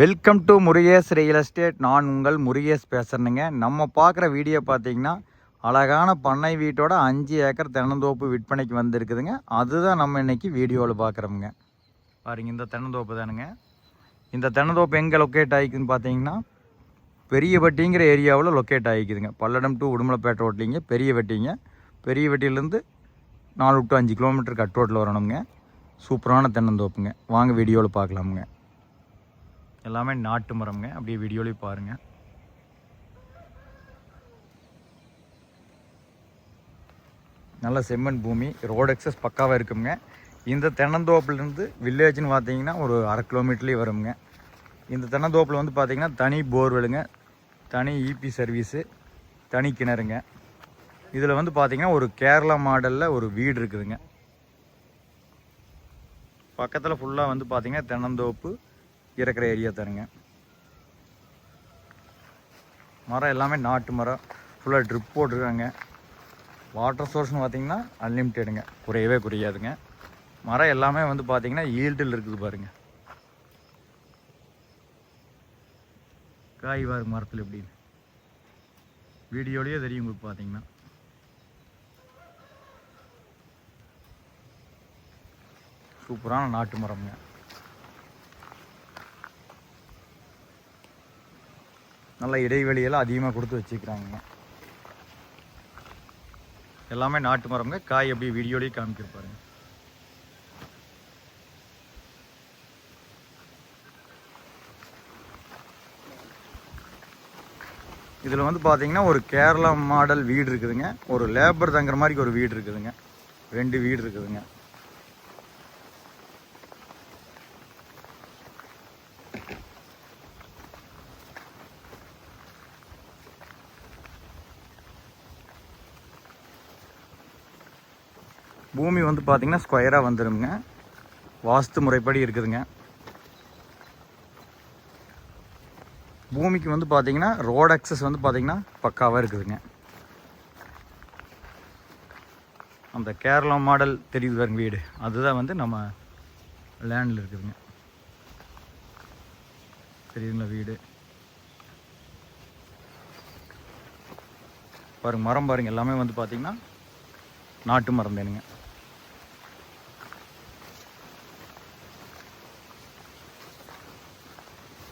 Welcome to Murugesh real estate நான் உங்கள் முருகேஷ் பேசுகிறேனுங்க நம்ம பார்க்குற வீடியோ பார்த்தீங்கன்னா அழகான பண்ணை வீட்டோட அஞ்சு ஏக்கர் தென்னந்தோப்பு விற்பனைக்கு வந்திருக்குதுங்க. அதுதான் நம்ம இன்றைக்கி வீடியோவில் பார்க்குறோமுங்க. பாருங்க இந்த தென்னந்தோப்பு தானுங்க. இந்த தென்னந்தோப்பு எங்கே லொக்கேட் ஆகிக்குதுன்னு பார்த்தீங்கன்னா பெரிய வட்டிங்கிற ஏரியாவில் லொக்கேட் ஆகிக்குதுங்க. பல்லடம் டு உடுமலைப்பேட்டை ஓட்டிலிங்க பெரிய வட்டிங்க பெரிய வட்டியிலேருந்து நாலு டு அஞ்சு கிலோமீட்டர் கட் ரோட்டில் வரணுங்க. சூப்பரான தென்னந்தோப்புங்க. வாங்க வீடியோவில் பார்க்கலாமுங்க. எல்லாமே நாட்டு மரம்ங்க. அப்படியே வீடியோலையும் பாருங்கள் நல்ல செம்மண் பூமி. ரோடு எக்ஸஸ் பக்காவாக இருக்குங்க இந்த தென்னந்தோப்புலேருந்து வில்லேஜ்னு பார்த்தீங்கன்னா ஒரு அரை கிலோமீட்டர்லேயே வருங்க இந்த தென்னந்தோப்பில் வந்து பார்த்திங்கன்னா தனி போர்வெலுங்க தனி இபி சர்வீஸு தனி கிணறுங்க. இதில் வந்து பார்த்திங்கன்னா ஒரு கேரளா மாடலில் ஒரு வீடு இருக்குதுங்க. பக்கத்தில் ஃபுல்லாக வந்து பார்த்திங்கன்னா தென்னந்தோப்பு இருக்கிற ஏரியா தானுங்க. மரம் எல்லாமே நாட்டு மரம். ஃபுல்லாக ட்ரிப் போட்டிருக்காங்க. வாட்டர் சோர்ஸ்னு பார்த்தீங்கன்னா அன்லிமிட்டெடுங்க குறையவே குறையாதுங்க. மரம் எல்லாமே வந்து பார்த்தீங்கன்னா ஈல்டில் இருக்குது பாருங்க. காய் வாரு மரத்தில் எப்படின்னு வீடியோலேயே தெரியும் உங்களுக்கு பார்த்தீங்கன்னா. சூப்பரான நாட்டு மரம்ங்க. நல்ல இடைவெளியெல்லாம் அதிகமாக கொடுத்து வச்சுக்கிறாங்க. எல்லாமே நாட்டு மரம்ங்க. காய் அப்படியே வீடியோலேயே காமிக்கிருப்பாரு இதில் வந்து பார்த்தீங்கன்னா ஒரு கேரளா மாடல் வீடு இருக்குதுங்க. ஒரு லேபர் தங்குற மாதிரி ஒரு வீடு இருக்குதுங்க. ரெண்டு வீடு இருக்குதுங்க. பூமி வந்து பார்த்திங்கன்னா ஸ்கொயராக வந்துடுங்க வாஸ்து முறைப்படி இருக்குதுங்க. பூமிக்கு வந்து பார்த்திங்கன்னா ரோடு அக்சஸ் வந்து பார்த்திங்கன்னா பக்காவாக இருக்குதுங்க. அந்த கேரளா மாடல் தெரியுது பாருங்க வீடு. அதுதான் வந்து நம்ம லேண்டில் இருக்குதுங்க. தெரியுதுங்களா வீடு? பாருங்க மரம் பாருங்கள் எல்லாமே வந்து பார்த்திங்கன்னா நாட்டு மறந்தேனுங்க.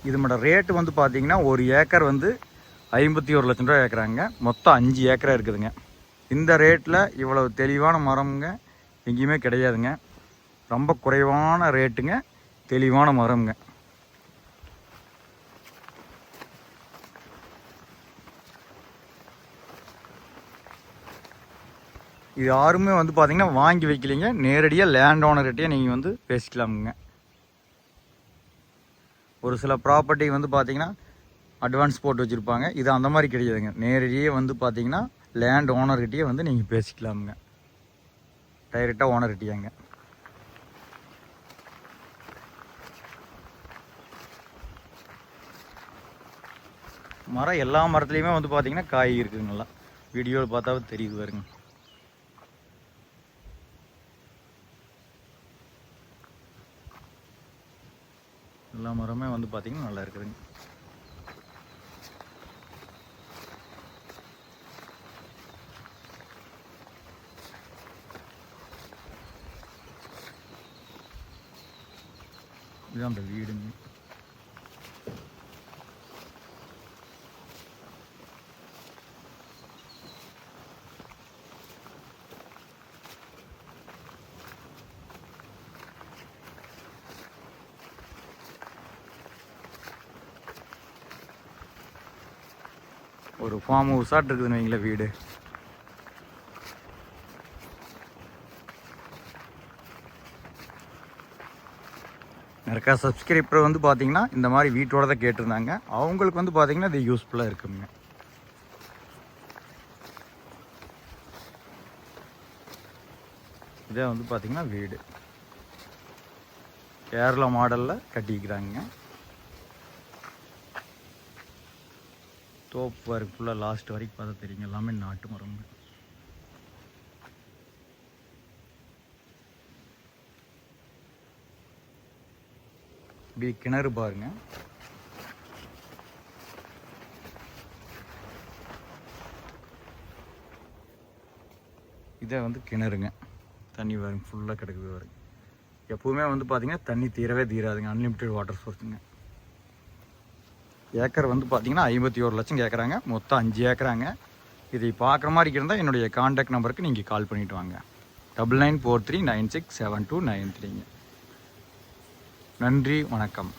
தானுங்க ரேட்டு வந்து பார்த்தீங்கன்னா ஒரு ஏக்கர் வந்து ஐம்பத்தி ஒரு லட்சம் ரூபா ஏக்கராங்க மொத்தம் அஞ்சு ஏக்கராக இருக்குதுங்க. இந்த ரேட்டில் இவ்வளவு தெளிவான மரம்ங்க எங்கேயுமே கிடையாதுங்க. ரொம்ப குறைவான ரேட்டுங்க தெளிவான மரம்ங்க. இது யாருமே வந்து பார்த்தீங்கன்னா வாங்கி வைக்கலைங்க. நேரடியாக லேண்ட் ஓனர்கிட்டயே நீங்கள் வந்து பேசிக்கலாமுங்க. ஒரு சில ப்ராப்பர்ட்டி வந்து பார்த்தீங்கன்னா அட்வான்ஸ் போட்டு வச்சுருப்பாங்க. இது அந்த மாதிரி கிடையாதுங்க. நேரடியாக வந்து பார்த்தீங்கன்னா லேண்ட் ஓனர்கிட்டயே வந்து நீங்கள் பேசிக்கலாமுங்க. டைரெக்டாக ஓனர்கிட்டயாங்க மரம் எல்லா மரத்துலேயுமே வந்து பார்த்தீங்கன்னா காய் இருக்குதுங்களா வீடியோவில் பார்த்தாவே தெரியுது பாருங்க. எல்லா மரமே வந்து பார்த்திங்கன்னா நல்லா இருக்குதுங்க. இதுதான் அந்த வீடுங்க. ஒரு ஃபார்ம் ஹவுஸாக இருக்குதுன்னு வைங்களேன் வீடு. நிறையா சப்ஸ்கிரைபர் வந்து பார்த்தீங்கன்னா இந்த மாதிரி வீட்டோட தான் கேட்டிருந்தாங்க. அவங்களுக்கு வந்து பார்த்தீங்கன்னா இது யூஸ்ஃபுல்லாக இருக்குங்க. இதே வந்து பார்த்தீங்கன்னா வீடு. கேரளா மாடலில் கட்டிக்கிறாங்க தோப்பு வரைக்கும் ஃபுல்லாக லாஸ்ட் வரைக்கும் பார்த்தா தெரியும். எல்லாமே நாட்டு மரங்கள். இப்படி கிணறு பாருங்க. இதை வந்து கிணறுங்க. தண்ணி வரும் ஃபுல்லாக கிடக்குது வரும் எப்போவுமே வந்து பார்த்தீங்கன்னா தண்ணி தீரவே தீராதுங்க. அன்லிமிட்டெட் வாட்டர் சோர்ஸுங்க ஏக்கர் வந்து பார்த்தீங்கன்னா ஐம்பத்தி ஒரு லட்சம் கேட்குறாங்க மொத்தம் அஞ்சு ஏக்கராங்க. இதை பார்க்குற மாதிரி இருந்தால் என்னுடைய காண்டாக்ட் நம்பருக்கு நீங்கள் கால் பண்ணிவிட்டு வாங்க. Double nine four three nine six seven two nine த்ரீங்க நன்றி வணக்கம்.